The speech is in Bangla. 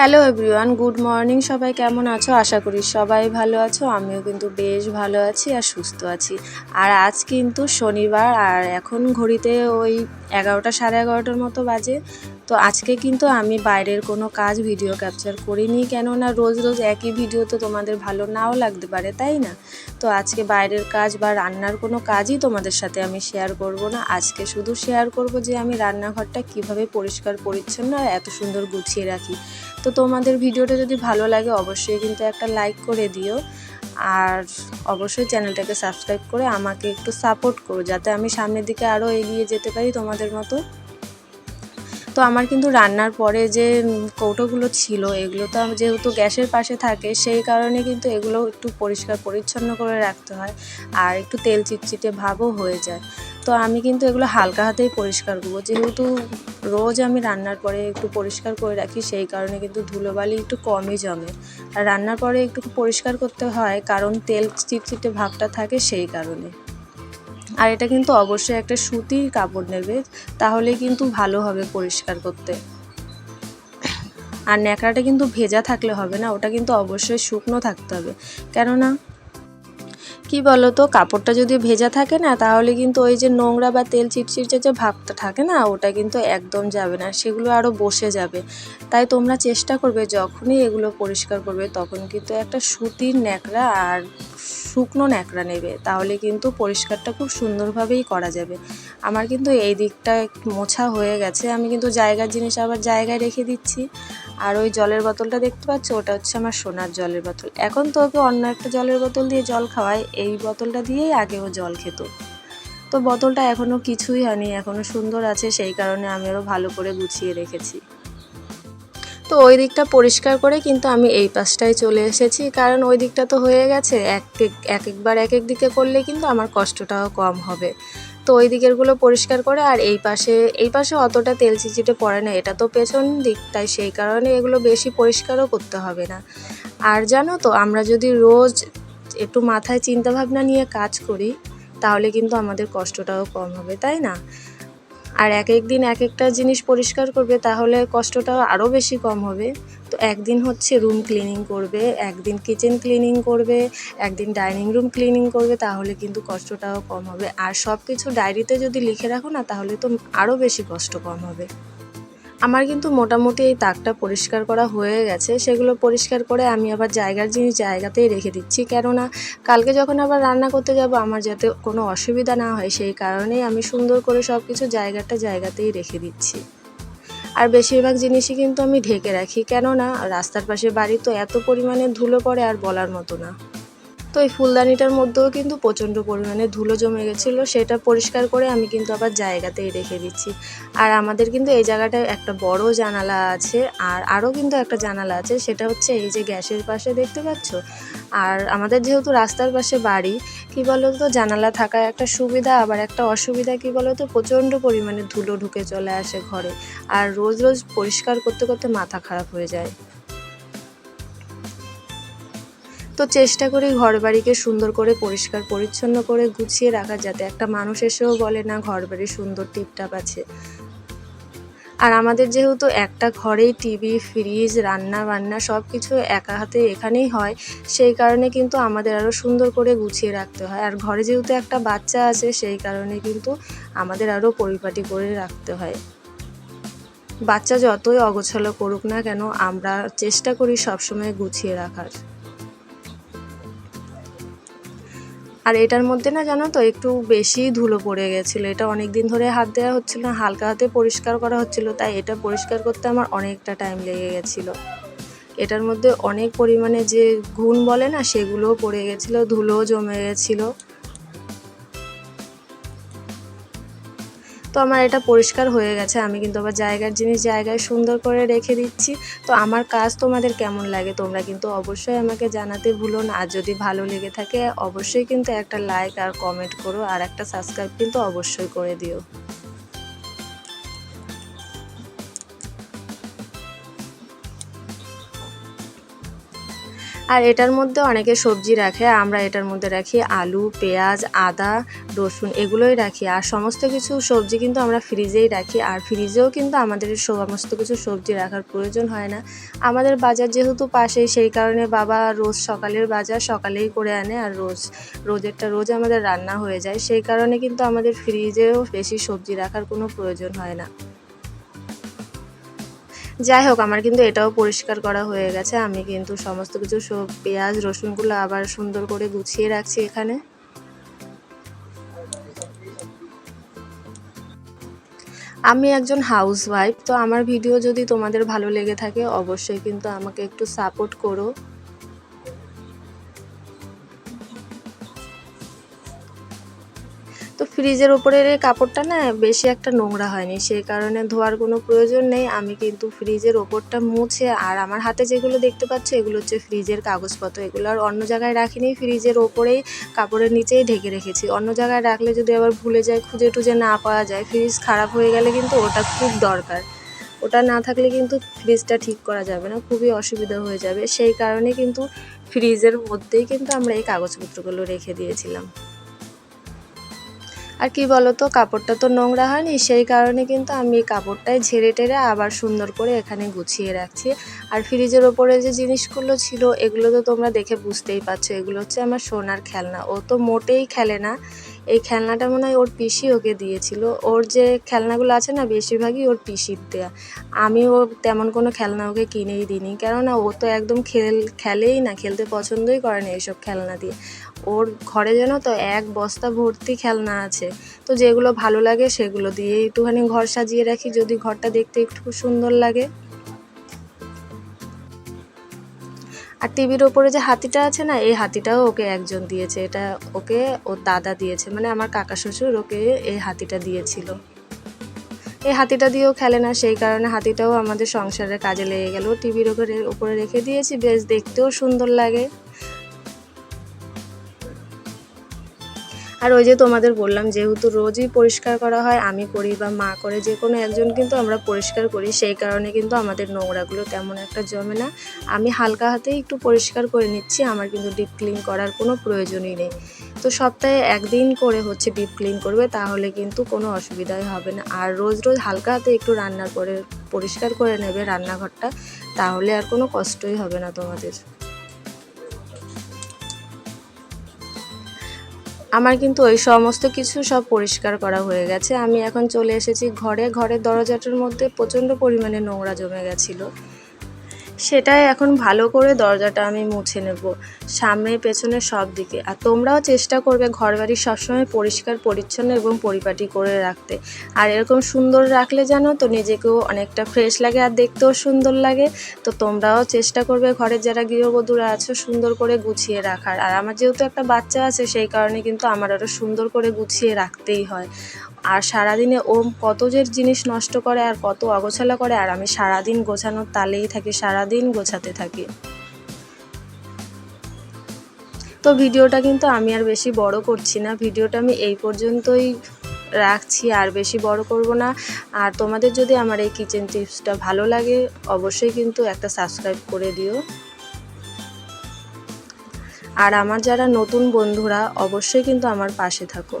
হ্যালো এভরিওয়ান গুড মর্নিং সবাই কেমন আছো? আশা করি সবাই ভালো আছো, আমিও কিন্তু বেশ ভালো আছি আর সুস্থ আছি। আর আজ কিন্তু শনিবার, আর এখন ঘড়িতে ওই এগারোটা সাড়ে এগারোটার মতো বাজে। তো আজকে কিন্তু আমি বাইরের কোনো কাজ ভিডিও ক্যাপচার করিনি, কেননা রোজ রোজ একই ভিডিও তো তোমাদের ভালো নাও লাগতে পারে, তাই না? তো আজকে বাইরের কাজ বা রান্নার কোনো কাজই তোমাদের সাথে আমি শেয়ার করব না। আজকে শুধু শেয়ার করব যে আমি রান্নাঘরটা কীভাবে পরিষ্কার, পরিচ্ছন্ন আর এত সুন্দর গুছিয়ে রাখি। তো তোমাদের ভিডিওটা যদি ভালো লাগে অবশ্যই কিন্তু একটা লাইক করে দিও। আর অবশ্যই চ্যানেলটাকে সাবস্ক্রাইব করে আমাকে একটু সাপোর্ট করো, যাতে আমি সামনের দিকে আরও এগিয়ে যেতে পারি তোমাদের মতো। তো আমার কিন্তু রান্নার পরে যে কৌটোগুলো ছিল, এগুলো তো যেহেতু গ্যাসের পাশে থাকে, সেই কারণে কিন্তু এগুলো একটু পরিষ্কার পরিচ্ছন্ন করে রাখতে হয় আর একটু তেল চিটচিটে ভাবও হয়ে যায়। তো আমি কিন্তু এগুলো হালকা হাতেই পরিষ্কার করব। যেহেতু রোজ আমি রান্নার পরে একটু পরিষ্কার করে রাখি, সেই কারণে কিন্তু ধুলোবালি একটু কমই জমে। আর রান্নার পরে একটু পরিষ্কার করতে হয়, কারণ তেল চিটচিটে ভাবটা থাকে সেই কারণে। আর এটা কিন্তু অবশ্যই একটা সুতির কাপড় নেবে, তাহলে কিন্তু ভালো হবে পরিষ্কার করতে। আর ন্যাকড়াটা কিন্তু ভেজা থাকলে হবে না, ওটা কিন্তু অবশ্যই শুকনো থাকতে হবে। কেননা কি বলো তো কাপড়টা যদি ভেজা থাকে না, তাহলে কিন্তু ওই যে নোংরা বা তেল চিটচিটে যে ভাবটা থাকে না, ওটা কিন্তু একদম যাবে না, সেগুলো আরও বসে যাবে। তাই তোমরা চেষ্টা করবে, যখনই এগুলো পরিষ্কার করবে, তখন কিন্তু একটা সুতির ন্যাকড়া আর শুকনো ন্যাকড়া নেবে, তাহলে কিন্তু পরিষ্কারটা খুব সুন্দরভাবেই করা যাবে। আমার কিন্তু এই দিকটা মোছা হয়ে গেছে, আমি কিন্তু জায়গার জিনিস আবার জায়গায় রেখে দিচ্ছি। আর ওই জলের বোতলটা দেখতে পাচ্ছ? ওটা হচ্ছে আমার সোনার জলের বোতল। এখন তো ওকে অন্য একটা জলের বোতল দিয়ে জল খাওয়াই এই বোতলটা দিয়েই আগে ও জল খেত। তো বোতলটা এখনও কিছুই হয়নি এখনও সুন্দর আছে, সেই কারণে আমি আরও ভালো করে গুছিয়ে রেখেছি। তো ওই দিকটা পরিষ্কার করে কিন্তু আমি এই পাশটায় চলে এসেছি। কারণ ওই দিকটা তো হয়ে গেছে, এক এক- এক একবার এক এক দিকে করলে কিন্তু আমার কষ্টটাও কম হবে। তো ওই দিকেরগুলো পরিষ্কার করে আর এই পাশে এই পাশে অতটা তেল চিচিটে পড়ে না, এটা তো পেছন দিক, তাই সেই কারণে এগুলো বেশি পরিষ্কারও করতে হবে না। আর জানো তো, আমরা যদি রোজ একটু মাথায় চিন্তাভাবনা নিয়ে কাজ করি, তাহলে কিন্তু আমাদের কষ্টটাও কম হবে, তাই না? আর এক এক দিন এক একটা জিনিস পরিষ্কার করবে, তাহলে কষ্টটাও আরও বেশি কম হবে। তো একদিন হচ্ছে রুম ক্লিনিং করবে, একদিন কিচেন ক্লিনিং করবে, একদিন ডাইনিং রুম ক্লিনিং করবে, তাহলে কিন্তু কষ্টটাও কম হবে। আর সব কিছু ডায়েরিতে যদি লিখে রাখো না, তাহলে তো আরও বেশি কষ্ট কম হবে। আমার কিন্তু মোটামুটি এই তাকটা পরিষ্কার করা হয়ে গেছে। সেগুলো পরিষ্কার করে আমি আবার জায়গার জিনিস জায়গাতেই রেখে দিচ্ছি। কেননা কালকে যখন আবার রান্না করতে যাব, আমার যাতে কোনো অসুবিধা না হয়, সেই কারণেই আমি সুন্দর করে সব কিছু জায়গাটা জায়গাতেই রেখে দিচ্ছি। আর বেশিরভাগ জিনিসই কিন্তু আমি ঢেকে রাখি। কেননা রাস্তার পাশে বাড়ি তো এত পরিমাণে ধুলো পড়ে আর বলার মতো না। তো এই ফুলদানিটার মধ্যেও কিন্তু প্রচণ্ড পরিমাণে ধুলো জমে গেছিল, সেটা পরিষ্কার করে আমি কিন্তু আবার জায়গাতেই রেখে দিচ্ছি। আর আমাদের কিন্তু এই জায়গাটায় একটা বড় জানালা আছে, আর আরও কিন্তু একটা জানালা আছে, সেটা হচ্ছে এই যে গ্যাসের পাশে দেখতে পাচ্ছ? আর আমাদের যেহেতু রাস্তার পাশে বাড়ি, কি তো জানালা থাকা একটা সুবিধা, আবার একটা অসুবিধা কি তো প্রচণ্ড পরিমাণে ধুলো ঢুকে চলে আসে ঘরে, আর রোজ রোজ পরিষ্কার করতে করতে মাথা খারাপ হয়ে যায়। তো চেষ্টা করি ঘর বাড়িকে সুন্দর করে পরিষ্কার, পরিচ্ছন্ন করে গুছিয়ে রাখা যাতে একটা মানুষ এসেও বলে, না ঘর বাড়ি সুন্দর টিপটাপ আছে আর আমাদের যেহেতু একটা ঘরেই টিভি, ফ্রিজ রান্না বান্না সব কিছু একা হাতে এখানেই হয়, সেই কারণে কিন্তু আমাদের আরও সুন্দর করে গুছিয়ে রাখতে হয়। আর ঘরে যেহেতু একটা বাচ্চা আছে, সেই কারণে কিন্তু আমাদের আরও পরিপাটি করে রাখতে হয়। বাচ্চা যতই অগোছালো করুক না কেন, আমরা চেষ্টা করি সবসময় গুছিয়ে রাখার। আর এটার মধ্যে না জানো তো একটু বেশি ধুলো পড়ে গেছিল। এটা অনেক দিন ধরে হাত দেওয়া হচ্ছিল না, হালকা হাতে পরিষ্কার করা হচ্ছিল, তাই এটা পরিষ্কার করতে আমার অনেকটা টাইম লেগে গেছিল। এটার মধ্যে অনেক পরিমাণে যে ঘুণ বলে না সেগুলোও পড়ে গেছিল, ধুলোও জমে গেছিল। তো আমার এটা পরিষ্কার হয়ে গেছে। আমি কিন্তু আবার জায়গার জিনিস জায়গায় সুন্দর করে রেখে দিচ্ছি। তো আমার কাজ তোমাদের কেমন লাগে তোমরা কিন্তু অবশ্যই আমাকে জানাতে ভুলো না। আর যদি ভালো লেগে থাকে, অবশ্যই কিন্তু একটা লাইক আর কমেন্ট করো। আর একটা সাবস্ক্রাইব কিন্তু অবশ্যই করে দিও। আর এটার মধ্যে অনেকে সবজি রাখে, আমরা এটার মধ্যে রাখি আলু, পেঁয়াজ, আদা, রসুন এগুলোই রাখি। আর সমস্ত কিছু সবজি কিন্তু আমরা ফ্রিজেই রাখি। আর ফ্রিজেও কিন্তু আমাদের সমস্ত কিছু সবজি রাখার প্রয়োজন হয় না। আমাদের বাজার যেহেতু পাশেই, সেই কারণে বাবা রোজ সকালের বাজার সকালেই করে আনে। আর রোজ রোজেরটা রোজ আমাদের রান্না হয়ে যায়। সেই কারণে কিন্তু আমাদের ফ্রিজেও বেশি সবজি রাখার কোনো প্রয়োজন হয় না। যাই হোক, আমার কিন্তু এটাও পরিষ্কার করা হয়ে গেছে। আমি কিন্তু সমস্ত কিছু সব পেঁয়াজ, রসুনগুলো আবার সুন্দর করে গুছিয়ে রাখছি এখানে। আমি একজন হাউস ওয়াইফ তো আমার ভিডিও যদি তোমাদের ভালো লেগে থাকে, অবশ্যই কিন্তু আমাকে একটু সাপোর্ট করো। তো ফ্রিজের ওপরের এই কাপড়টা না বেশি একটা নোংরা হয়নি। সেই কারণে ধোয়ার কোনো প্রয়োজন নেই। আমি কিন্তু ফ্রিজের ওপরটা মুছে আর আমার হাতে যেগুলো দেখতে পাচ্ছ, এগুলো হচ্ছে ফ্রিজের কাগজপত্র। এগুলো আর অন্য জায়গায় রাখিনি, ফ্রিজের ওপরেই কাপড়ের নিচেই ঢেকে রেখেছি। অন্য জায়গায় রাখলে যদি আবার ভুলে যায়, খুঁজে টুজে না পাওয়া যায়, ফ্রিজ খারাপ হয়ে গেলে কিন্তু ওটা খুব দরকার। ওটা না থাকলে কিন্তু ফ্রিজটা ঠিক করা যাবে না, খুবই অসুবিধা হয়ে যাবে। সেই কারণে কিন্তু ফ্রিজের মধ্যেই কিন্তু আমরা এই কাগজপত্রগুলো রেখে দিয়েছিলাম। আর কি বলতো, কাপড়টা তো নোংরা হয়নি, সেই কারণে কিন্তু আমি কাপড়টাই ঝেড়ে টেরে আবার সুন্দর করে এখানে গুছিয়ে রাখছি। আর ফ্রিজের ওপরে যে জিনিসগুলো ছিল, এগুলো তো তোমরা দেখে বুঝতেই পারছ, এগুলো হচ্ছে আমার সোনার খেলনা। ও তো মোটেই খেলে না। এই খেলনাটা মনে হয় ওর পিসি ওকে দিয়েছিল। ওর যে খেলনাগুলো আছে না, বেশিরভাগই ওর পিসির দেয়া। আমি ও তেমন কোনো খেলনা ওকে কিনেই দিইনি। কেননা ও তো একদম খেল, খেলেই না, খেলতে পছন্দই করে না এইসব খেলনা দিয়ে। ওর ঘরে যেন তো এক বস্তা ভর্তি খেলনা আছে। তো যেগুলো ভালো লাগে সেগুলো দিয়ে একটুখানি ঘর সাজিয়ে রাখি। যদি ঘরটা দেখতে একটু সুন্দর লাগে। আর টিভির ওপরে যে হাতিটা আছে না, এই হাতিটাও ওকে একজন দিয়েছে। এটা ওকে ওর দাদা দিয়েছে। মানে আমার কাকা শ্বশুর ওকে এই হাতিটা দিয়েছিল। এই হাতিটা দিয়েও খেলে না, সেই কারণে হাতিটাও আমাদের সংসারের কাজে লেগে গেল। টিভির ওপরে ওপরে রেখে দিয়েছি, বেশ দেখতেও সুন্দর লাগে। আর ওই যে তোমাদের বললাম, যেহেতু রোজই পরিষ্কার করা হয়, আমি করি বা মা করে, যে কোনো একজন কিন্তু আমরা পরিষ্কার করি, সেই কারণে কিন্তু আমাদের নোংরাগুলো তেমন একটা জমে না। আমি হালকা হাতেই একটু পরিষ্কার করে নিচ্ছি, আমার কিন্তু ডিপ ক্লিন করার কোনো প্রয়োজনই নেই। তো সপ্তাহে একদিন করে হচ্ছে ডিপ ক্লিন করবে, তাহলে কিন্তু কোনো অসুবিধাই হবে না। আর রোজ রোজ হালকা হাতে একটু রান্না করে পরিষ্কার করে নেবে রান্নাঘরটা, তাহলে আর কোনো কষ্টই হবে না তোমাদের। আমার কিন্তু ওই সমস্ত কিছু সব পরিষ্কার করা হয়ে গেছে। আমি এখন চলে এসেছি ঘরে। ঘরের দরজাটার মধ্যে প্রচণ্ড পরিমাণে নোংরা জমে গেছিল। সেটাই এখন ভালো করে দরজাটা আমি মুছে নেব, সামনে পেছনে সব দিকে। আর তোমরাও চেষ্টা করবে ঘর বাড়ি সবসময় পরিষ্কার, পরিচ্ছন্ন এবং পরিপাটি করে রাখতে। আর এরকম সুন্দর রাখলে জানো তো নিজেকেও অনেকটা ফ্রেশ লাগে আর দেখতেও সুন্দর লাগে। তো তোমরাও চেষ্টা করবে ঘরের যারা গৃহবধূরা আছো সুন্দর করে গুছিয়ে রাখার। আর আমার যেহেতু একটা বাচ্চা আছে, সেই কারণে কিন্তু আমার আরও সুন্দর করে গুছিয়ে রাখতেই হয়। আর সারাদিনে ও কত যে জিনিস নষ্ট করে আর কত অগোছালা করে, আর আমি সারাদিন গোছানোর তালেই থাকি, সারাদিন গোছাতে থাকি। তো ভিডিওটা কিন্তু আমি আর বেশি বড় করছি না, ভিডিওটা আমি এই পর্যন্তই রাখছি, আর বেশি বড় করব না। আর তোমাদের যদি আমার এই কিচেন টিপসটা ভালো লাগে, অবশ্যই কিন্তু একটা সাবস্ক্রাইব করে দিও। আর আমার যারা নতুন বন্ধুরা, অবশ্যই কিন্তু আমার পাশে থাকো।